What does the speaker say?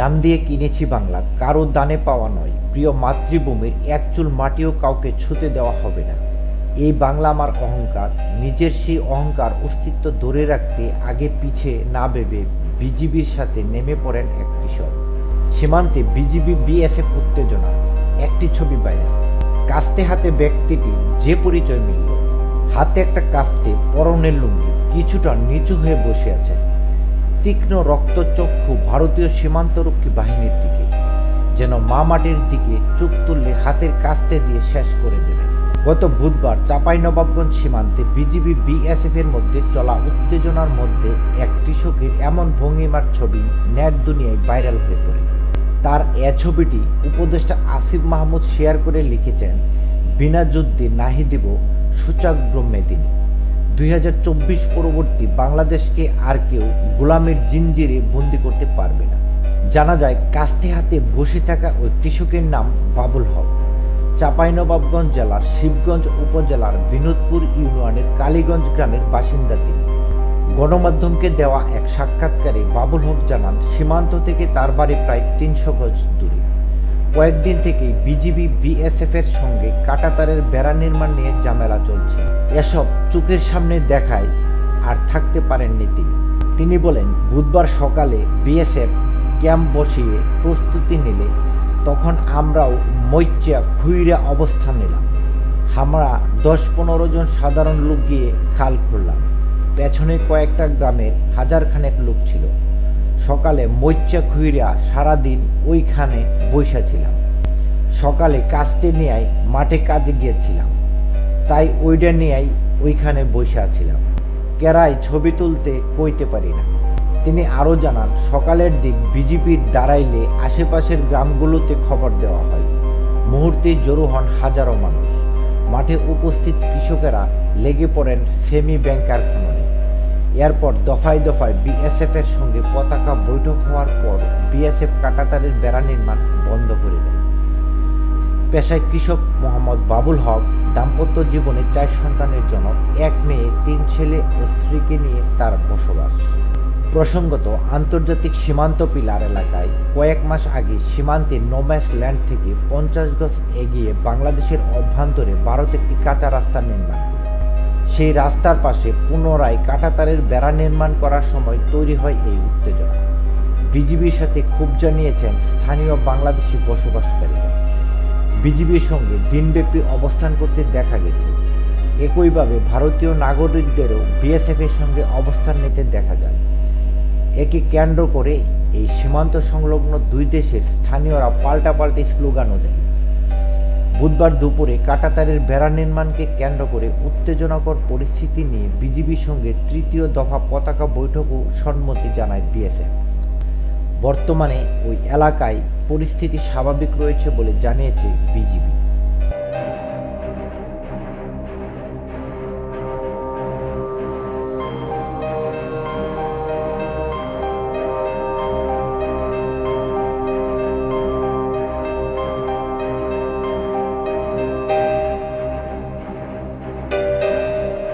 দাম দিয়ে কিনেছি বাংলা। কারও দানে পাওয়া নয়। প্রিয় মাতৃভূমির এক চুল মাটিও কাউকে ছুতে দেওয়া হবে না। এই বাংলা আমার অহংকার। নিজের সেই অহংকার অস্তিত্ব ধরে রাখতে আগে পিছে না ভেবে বিজিবির সাথে নেমে পড়েন এক কৃষক। সীমান্তে বিজিবি বিএসএফ উত্তেজনা। একটি ছবি বাইরে কাস্তে হাতে ব্যক্তিটি যে পরিচয় মিলল। হাতে একটা কাস্তে পরনের লুঙ্গি। কিছুটা নিচু হয়ে বসে আছে তীক্ষ্ণ রক্তচক্ষু ভারতীয় সীমান্তরক্ষী বাহিনীর দিকে, যেন মা মাটির দিকে চোখ তুললে হাতের কাস্তে দিয়ে শেষ করে দেবে। গত বুধবার চাঁপাইনবাবগঞ্জ সীমান্তে বিজিবি বিএসএফ এর মধ্যে চলা উত্তেজনার মধ্যে এক কৃষকের এমন ভঙ্গিমার ছবি নেট দুনিয়ায় ভাইরাল হয়ে পড়ে। তার এ ছবিটি উপদেষ্টা আসিফ মাহমুদ শেয়ার করে লিখেছেন, বিনা যুদ্ধে নাহি দিব সূচাগ্র মেদিনী দুই হাজার চব্বিশ পরবর্তী বাংলাদেশকে আর কেউ গোলামের জিঞ্জিরে বন্দি করতে পারবে না। জানা যায়, কাস্তে হাতে বসে থাকা ওই কৃষকের নাম বাবুল হক। চাঁপাইনবাবগঞ্জ জেলার শিবগঞ্জ উপজেলার বিনোদপুর ইউনিয়নের কালীগঞ্জ গ্রামের বাসিন্দা তিনি। গণমাধ্যমকে দেওয়া এক সাক্ষাৎকারে বাবুল হক জানান, সীমান্ত থেকে তার বাড়ি প্রায় তিনশো গজ দূরে। কয়েকদিন থেকেই বিজিবি বিএসএফ এর সঙ্গে কাটাতারের বেড়া নির্মাণ নিয়ে ঝামেলা চলছে। এসব চোখের সামনে দেখায় আর থাকতে পারেননি তিনি। তিনি বলেন, বুধবার সকালে বিএসএফ ক্যাম্প বসিয়ে প্রস্তুতি নিলে তখন আমরাও মৈচা খুইরা অবস্থান নিলাম। আমরা দশ পনেরো জন সাধারণ লোক গিয়ে খাল খুললাম পেছনে কয়েকটা গ্রামের হাজার খানেক লোক ছিল। সকালে মৈচা খুইরা সারাদিন ওইখানে বৈশা সকালে কাজতে নিয়েই মাঠে কাজে গিয়েছিলাম। তাই ওইটা নিয়েই ওইখানে বৈশা কেরাই ছবি তুলতে কইতে পারি না। তিনি আরও জানান, সকালের দিক বিজেপির দাঁড়াইলে আশেপাশের গ্রামগুলোতে খবর দেওয়া হয়। মুহূর্তে জড়ো হন হাজারো মানুষ। মাঠে উপস্থিত কৃষকেরা লেগে পড়েন সেমি ব্যাংকার খননে এরপর দফায় দফায় বিএসএফ এর সঙ্গে পতাকা বৈঠক হওয়ার পর বিএসএফ কাটাতারের বেড়া নির্মাণ বন্ধ করে দেয় পেশায় কৃষক মোহাম্মদ বাবুল হক, দাম্পত্য জীবনে চার সন্তানের জনক, এক মেয়ে, তিন ছেলে ও স্ত্রীকে নিয়ে তার বসবাস প্রসঙ্গত, আন্তর্জাতিক সীমান্ত পিলার এলাকায় কয়েক মাস আগে সীমান্তে নোম্যাস ল্যান্ড থেকে পঞ্চাশ গজ এগিয়ে বাংলাদেশের অভ্যন্তরে ভারত একটি কাঁচা রাস্তা নির্মাণ। সেই রাস্তার পাশে পুনরায় কাঁটাতারের বেড়া নির্মাণ করার সময় তৈরি হয় এই উত্তেজনা। বিজিবির সাথে ক্ষোভ জানিয়েছেন স্থানীয় বাংলাদেশি বসবাসকারীরা। বিজিবির সঙ্গে দিনব্যাপী অবস্থান করতে দেখা গেছে। একইভাবে ভারতীয় নাগরিকদেরও বিএসএফ এর সঙ্গে অবস্থান নিতে দেখা যায়। একে কেন্দ্র করে এই সীমান্ত সংলগ্ন দুই দেশের স্থানীয়রা পাল্টাপাল্টি স্লোগানও দেয়। বুধবার দুপুরে কাটাতারের বেড়া নির্মাণকে কেন্দ্র করে উত্তেজনাকর পরিস্থিতি নিয়ে বিজিবির সঙ্গে তৃতীয় দফা পতাকা বৈঠকও সম্মতি জানায় বিএসএফ। বর্তমানে ওই এলাকায় পরিস্থিতি স্বাভাবিক রয়েছে বলে জানিয়েছে বিজিবি।